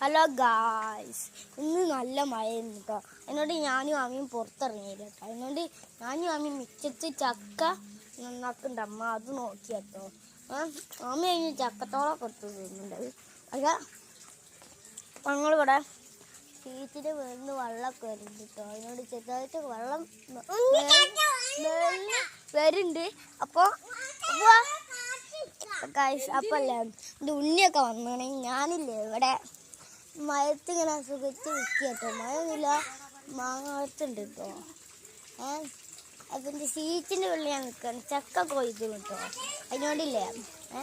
Hello guys ഇന്ന് നല്ല മഴയായിരുന്നു കേട്ടോ എന്നോട് ഞാനും അമ്മയും പുറത്തിറങ്ങിയില്ല കേട്ടോ എന്നോട് ഞാനും അമ്മയും മിച്ചത്ത് ചക്ക നന്നാക്കുന്നുണ്ട് അമ്മ അത് നോക്കി കേട്ടോ അമ്മ കഴിഞ്ഞ് ചക്കത്തോളം കൊടുത്തു തരുന്നുണ്ട് അല്ല ഞങ്ങളിവിടെ ബീച്ചിന്റെ വീടിന് വെള്ളമൊക്കെ വരുന്നുണ്ട് കേട്ടോ അതിനോട് ചെറുതായിട്ട് വെള്ളം വരുന്നുണ്ട്. വരുന്നുണ്ട് അപ്പോൾ ഗൈസ് അപ്പല്ലേ ഇത് ഉണ്ണിയൊക്കെ വന്നേ ഞാനില്ലേ ഇവിടെ മഴത്ത് ഇങ്ങനെ സുഖിച്ച് മഴയൊന്നുമില്ല മാങ്ങ വളർത്തുണ്ട് കേട്ടോ ഏ? അപ്പം എന്റെ സീറ്റിന്റെ ഉള്ളിൽ ഞാൻ നിൽക്കുകയാണ് ചക്ക കൊയ്ത് കേട്ടോ. അതിനോടില്ലേ? ഏ?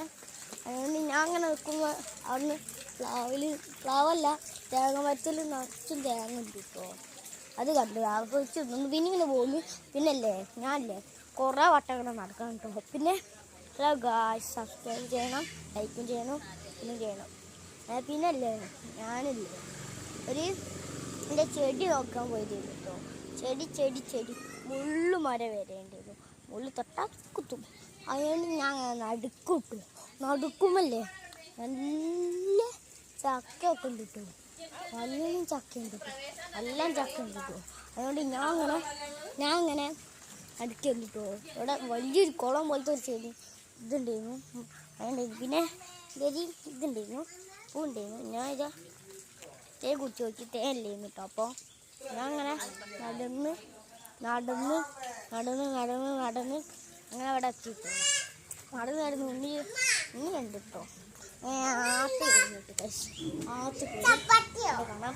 അതുകൊണ്ട് ഞാൻ അങ്ങനെ നിൽക്കുമ്പോൾ അവിടുന്ന് പ്ലാവിൽ പ്ലാവല്ല തേങ്ങ മരത്തിൽ നിറച്ചും തേങ്ങ ഉണ്ട് കേട്ടോ അത് കണ്ടു. ആഘോഷിച്ചു വെച്ച് പിന്നെ ഇങ്ങനെ പോകുന്നു പിന്നല്ലേ ഞാനല്ലേ കുറേ വട്ടം ഇങ്ങനെ നടക്കാൻ കേട്ടോ. പിന്നെ ഹലോ ഗായ്സ് സബ്സ്ക്രൈബ് ചെയ്യണം ലൈക്കും ചെയ്യണം ഒന്നും ചെയ്യണം. പിന്നെ പിന്നല്ലേ ഞാനില്ലേ. ഒരു എന്റെ ചെടി നോക്കാൻ പോയിരുന്നു കേട്ടോ ചെടി ചെടി ചെടി. മുള്ളു മരം വരേണ്ടിയിരുന്നു മുള്ളു തൊട്ടാൽ കുത്തും. അതുകൊണ്ട് ഞാൻ നടുക്കൂട്ടു. നടുക്കുമല്ലേ? നല്ല ചക്കയൊക്കെ ഉണ്ട് നല്ല നല്ലോണം ചക്ക കിട്ടും എല്ലാം ചക്ക കിട്ടും അതുകൊണ്ട് ഞാൻ അങ്ങനെ ഞാൻ അങ്ങനെ അടുക്കി വന്നിട്ടോ. ഇവിടെ വലിയൊരു കുളം പോലത്തെ ഒരു ചെടി. ഇതുണ്ടായിരുന്നു. അതുണ്ടായിരുന്നു. പിന്നെ ഇതൊരു ഇതുണ്ടായിരുന്നു. പൂണ്ടായിരുന്നു. ഞാൻ ഇതാ തേ കുടിച്ച് നോക്കി. തേനില്ലായിരുന്നു കേട്ടോ. അപ്പോൾ ഞാൻ അങ്ങനെ നടന്ന് നടന്ന് നടന്ന് നടന്ന് നടന്ന് അങ്ങനെ അവിടെ എത്തിയിട്ടു നടന്ന് നടന്ന് ഉണ്ണി ഉണ്ണി ഉണ്ട് കേട്ടോ.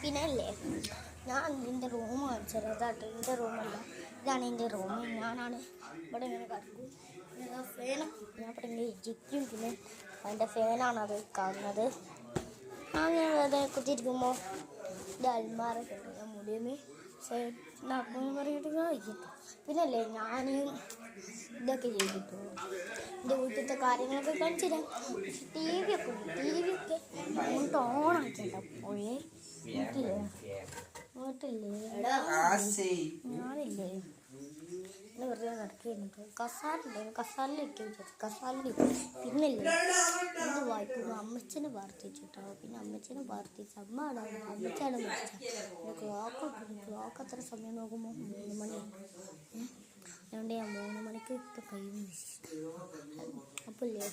പിന്നെ അല്ലേ ഞാൻ എന്റെ റൂം കാണിച്ചത് അതാട്ടോ എന്റെ റൂമല്ല ഇതാണ് എന്റെ റൂം. ഞാനാണ് ഇവിടെ ഇങ്ങനെ കിടക്കും. ഫേന. ഞാൻ ഇവിടെ ഇങ്ങനെ ഇരിക്കും. പിന്നെ അതിന്റെ ഫേനാണ് അത് കാണുന്നത്. അങ്ങനെ വെറുതെ കുത്തിയിരിക്കുമ്പോൾ ഇത് അൽമാറൊക്കെ ഉണ്ട്. ഞാൻ മുടിയമേ സൈഡിലാക്കുമെന്ന് പറഞ്ഞിട്ട് കഴിക്കും പിന്നല്ലേ ഞാൻ ഇതൊക്കെ ചെയ്തിട്ടു എന്റെ വീട്ടിലത്തെ കാര്യങ്ങളൊക്കെ കാണിച്ചു ടി വി ഒക്കെ ടി വി ഒക്കെ അങ്ങോട്ട് ഓണാക്കിട്ടോ പോയേ. ഞാനില്ലേ വെറുതെ നടക്കുകയായിരുന്നു കസാലുണ്ടായിരുന്നു കസാലിലേക്ക് കസാലിലേക്ക് പിന്നല്ലേ? ഇത് വായിക്കുന്നു അമ്മച്ചനെ പ്രാർത്ഥിച്ചിട്ടോ പിന്നെ അമ്മച്ചനെ പ്രാർത്ഥിച്ച് അമ്മ അവിടെ അമ്മച്ചാണ് മരിച്ചത്? ക്ലോക്ക് ക്ലോക്ക് അത്ര സമയം നോക്കുമ്പോൾ മൂന്ന് മണി? അതുകൊണ്ട് ഞാൻ മൂന്ന് മണിക്ക് ഇപ്പം കഴിയുന്നു അപ്പോൾ ഇല്ലേ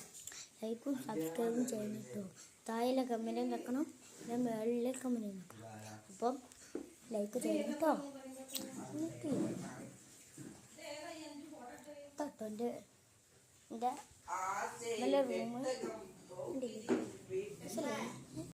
ലൈക്കും സബ്സ്ക്രൈബും ചെയ്യണം കേട്ടോ. താഴെ കമന്റും വെക്കണം. പിന്നെ മേളിലെ കമന്റും വെക്കണം. അപ്പം ലൈക്ക് ചെയ്യണം കേട്ടോ തട്ടോന്റെ എന്റെ നല്ല റൂമ്